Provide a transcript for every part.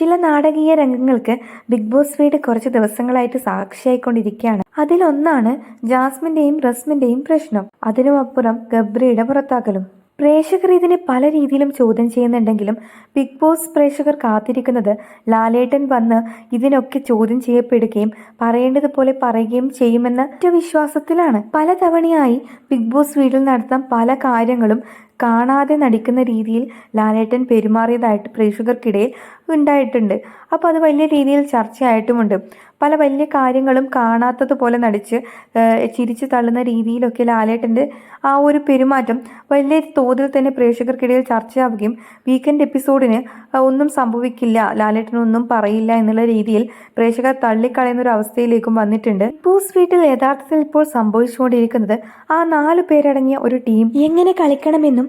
ചില നാടകീയ രംഗങ്ങൾക്ക് big boss വീട് കുറച്ച് ദിവസങ്ങളായിട്ട് സാക്ഷിയായിക്കൊണ്ടിരിക്കുകയാണ്. അതിലൊന്നാണ് ജാസ്മിന്റെയും റസ്മിന്റെയും പ്രശ്നം. അതിനുമപ്പുറം ഗബ്രിയുടെ പുറത്താക്കലും. പ്രേക്ഷകർ ഇതിനെ പല രീതിയിലും ചോദ്യം ചെയ്യുന്നുണ്ടെങ്കിലും ബിഗ് ബോസ് പ്രേക്ഷകർ കാത്തിരിക്കുന്നത് ലാലേട്ടൻ വന്ന് ഇതിനൊക്കെ ചോദ്യം ചെയ്യപ്പെടുകയും പറയേണ്ടതുപോലെ പറയുകയും ചെയ്യുമെന്ന വിശ്വാസത്തിലാണ്. പലതവണയായി ബിഗ് ബോസ് വീട്ടിൽ നടത്താൻ പല കാര്യങ്ങളും കാണാതെ നടിക്കുന്ന രീതിയിൽ ലാലേട്ടൻ പെരുമാറിയതായിട്ട് പ്രേക്ഷകർക്കിടയിൽ ഉണ്ടായിട്ടുണ്ട്. അപ്പോൾ അത് വലിയ രീതിയിൽ ചർച്ചയായിട്ടുമുണ്ട്. പല വലിയ കാര്യങ്ങളും കാണാത്തതുപോലെ നടിച്ച് ചിരിച്ചു തള്ളുന്ന രീതിയിലൊക്കെ ലാലേട്ടന്റെ ആ ഒരു പെരുമാറ്റം വലിയ തോതിൽ തന്നെ പ്രേക്ഷകർക്കിടയിൽ ചർച്ചയാവുകയും വീക്കെൻഡ് എപ്പിസോഡിന് ഒന്നും സംഭവിക്കില്ല ലാലേട്ടനൊന്നും പറയില്ല എന്നുള്ള രീതിയിൽ പ്രേക്ഷകർ തള്ളിക്കളയുന്ന ഒരു അവസ്ഥയിലേക്കും വന്നിട്ടുണ്ട്. ബോസ് വീട്ടിൽ യഥാർത്ഥത്തിൽ ഇപ്പോൾ സംഭവിച്ചുകൊണ്ടിരിക്കുന്നത് ആ നാലു പേരടങ്ങിയ ഒരു ടീം എങ്ങനെ കളിക്കണമെന്നും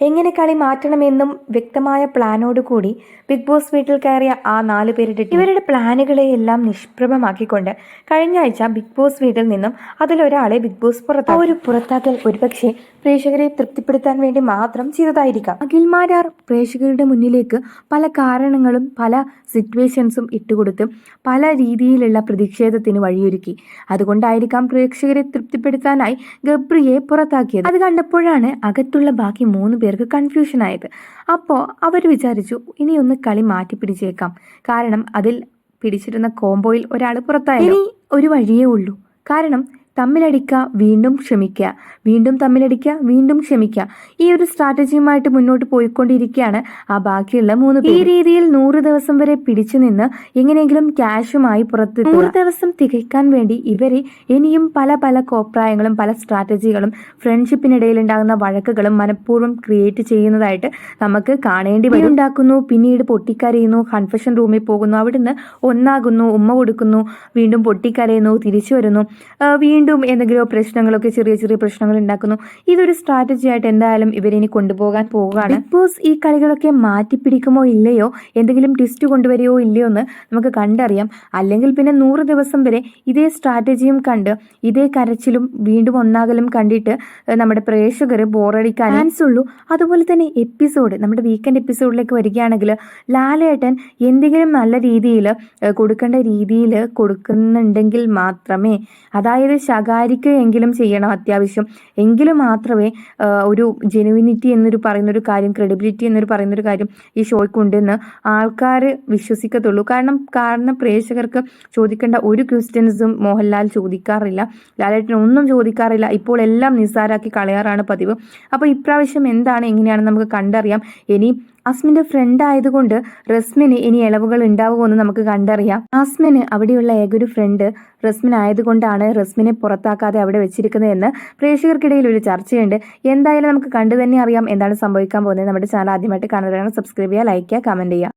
എങ്ങനെ കളി മാറ്റണമെന്നും വ്യക്തമായ പ്ലാനോട് കൂടി ബിഗ് ബോസ് വീട്ടിൽ കയറിയ ആ നാല് പേരുടെ ഇവരുടെ പ്ലാനുകളെ എല്ലാം നിഷ്പ്രഭമാക്കിക്കൊണ്ട് കഴിഞ്ഞ ആഴ്ച ബിഗ് ബോസ് വീട്ടിൽ നിന്നും അതിലൊരാളെ ബിഗ് ബോസ് പുറത്താക്കി. ഒരു പുറത്താക്കൽ ഒരുപക്ഷെ പ്രേക്ഷകരെ തൃപ്തിപ്പെടുത്താൻ വേണ്ടി മാത്രം ചെയ്തതായിരിക്കാം. അഖിൽമാരാർ പ്രേക്ഷകരുടെ മുന്നിലേക്ക് പല കാരണങ്ങളും പല സിറ്റുവേഷൻസും ഇട്ടുകൊടുത്ത് പല രീതിയിലുള്ള പ്രതിഷേധത്തിന് വഴിയൊരുക്കി. അതുകൊണ്ടായിരിക്കാം പ്രേക്ഷകരെ തൃപ്തിപ്പെടുത്താനായി ഗബ്രിയെ പുറത്താക്കിയത്. അത് കണ്ടപ്പോഴാണ് അകത്തുള്ള ബാക്കി മൂന്ന് പേർക്ക് കൺഫ്യൂഷൻ ആയത്. അപ്പോൾ അവർ വിചാരിച്ചു ഇനിയൊന്ന് ഒന്ന് കളി മാറ്റി പിടിച്ചേക്കാം. കാരണം അതിൽ പിടിച്ചിരുന്ന കോംബോയിൽ ഒരാൾ പുറത്തായി ഇനി ഒരു വഴിയേ ഉള്ളൂ. കാരണം തമ്മിലടിക്കുക വീണ്ടും ക്ഷമിക്കുക വീണ്ടും തമ്മിലടിക്കുക വീണ്ടും ക്ഷമിക്കുക. ഈ ഒരു സ്ട്രാറ്റജിയുമായിട്ട് മുന്നോട്ട് പോയിക്കൊണ്ടിരിക്കുകയാണ് ആ ബാക്കിയുള്ള മൂന്ന് ഈ രീതിയിൽ നൂറ് ദിവസം വരെ പിടിച്ചു നിന്ന് എങ്ങനെയെങ്കിലും ക്യാഷുമായി പുറത്ത് നൂറ് ദിവസം തികയ്ക്കാൻ വേണ്ടി ഇവരെ ഇനിയും പല പല കോപ്രായങ്ങളും പല സ്ട്രാറ്റജികളും ഫ്രണ്ട്ഷിപ്പിനിടയിൽ ഉണ്ടാകുന്ന വഴക്കുകളും മനഃപൂർവം ക്രിയേറ്റ് ചെയ്യുന്നതായിട്ട് നമുക്ക് കാണേണ്ടി വരും. ഉണ്ടാക്കുന്നു പിന്നീട് പൊട്ടിക്കരയുന്നു കൺഫെഷൻ റൂമിൽ പോകുന്നു അവിടുന്ന് ഒന്നാകുന്നു ഉമ്മ കൊടുക്കുന്നു വീണ്ടും പൊട്ടിക്കരയുന്നു തിരിച്ചു വരുന്നു. ആ, വീണ്ടും എന്തെങ്കിലും പ്രശ്നങ്ങളൊക്കെ ചെറിയ ചെറിയ പ്രശ്നങ്ങൾ ഉണ്ടാക്കുന്നു. ഇതൊരു സ്ട്രാറ്റജി ആയിട്ട് എന്തായാലും ഇവരിനി കൊണ്ടുപോകാൻ പോവുകയാണ്. ബിഗ് ബോസ് ഈ കളികളൊക്കെ മാറ്റിപ്പിടിക്കുമോ ഇല്ലയോ? എന്തെങ്കിലും ട്വിസ്റ്റ് കൊണ്ടുവരുമോ ഇല്ലയോ എന്ന് നമുക്ക് കണ്ടറിയാം. അല്ലെങ്കിൽ പിന്നെ നൂറ് ദിവസം വരെ ഇതേ സ്ട്രാറ്റജിയും കണ്ട് ഇതേ കരച്ചിലും വീണ്ടും ഒന്നാകലും കണ്ടിട്ട് നമ്മുടെ പ്രേക്ഷകർ ബോറടിക്കാൻ ചാൻസ് ഉള്ളൂ. അതുപോലെ തന്നെ എപ്പിസോഡ് നമ്മുടെ വീക്കെൻഡ് എപ്പിസോഡിലേക്ക് വരികയാണെങ്കിൽ ലാലേട്ടൻ എന്തെങ്കിലും നല്ല രീതിയിൽ കൊടുക്കേണ്ട രീതിയിൽ കൊടുക്കുന്നുണ്ടെങ്കിൽ മാത്രമേ അതായത് ശകാരിക്കുകയെങ്കിലും ചെയ്യണം അത്യാവശ്യം. എങ്കിലും മാത്രമേ ഒരു ജെനുവിനിറ്റി എന്നൊരു പറയുന്നൊരു കാര്യം ക്രെഡിബിലിറ്റി എന്നൊരു പറയുന്നൊരു കാര്യം ഈ ഷോയ്ക്കുണ്ടെന്ന് ആൾക്കാർ വിശ്വസിക്കത്തുള്ളൂ. കാരണം കാരണം പ്രേക്ഷകർക്ക് ചോദിക്കേണ്ട ഒരു ക്വസ്റ്റ്യൻസും മോഹൻലാൽ ചോദിക്കാറില്ല. ലാലേട്ടൻ ഒന്നും ചോദിക്കാറില്ല. ഇപ്പോൾ എല്ലാം നിസ്സാരാക്കി കളയാറാണ് പതിവ്. അപ്പോൾ ഇപ്രാവശ്യം എന്താണ് എങ്ങനെയാണെന്ന് നമുക്ക് കണ്ടറിയാം. ഇനി അസ്മിന്റെ ഫ്രണ്ട് ആയതുകൊണ്ട് റസ്മിന് ഇനി ഇളവുകൾ ഉണ്ടാവുമെന്ന് നമുക്ക് കണ്ടറിയാം. അസ്മിന് അവിടെയുള്ള ഏകൊരു ഫ്രണ്ട് റസ്മിൻ ആയതുകൊണ്ടാണ് റസ്മിനെ പുറത്താക്കാതെ അവിടെ വെച്ചിരിക്കുന്നത് എന്ന് പ്രേക്ഷകർക്കിടയിൽ ഒരു ചർച്ചയുണ്ട്. എന്തായാലും നമുക്ക് കണ്ടു തന്നെ അറിയാം എന്താണ് സംഭവിക്കാൻ പോകുന്നത്. നമ്മുടെ ചാനൽ ആദ്യമായിട്ട് കാണുന്നവരാണ് സബ്സ്ക്രൈബ് ചെയ്യുക ലൈക്ക് ചെയ്യുക കമന്റ് ചെയ്യുക.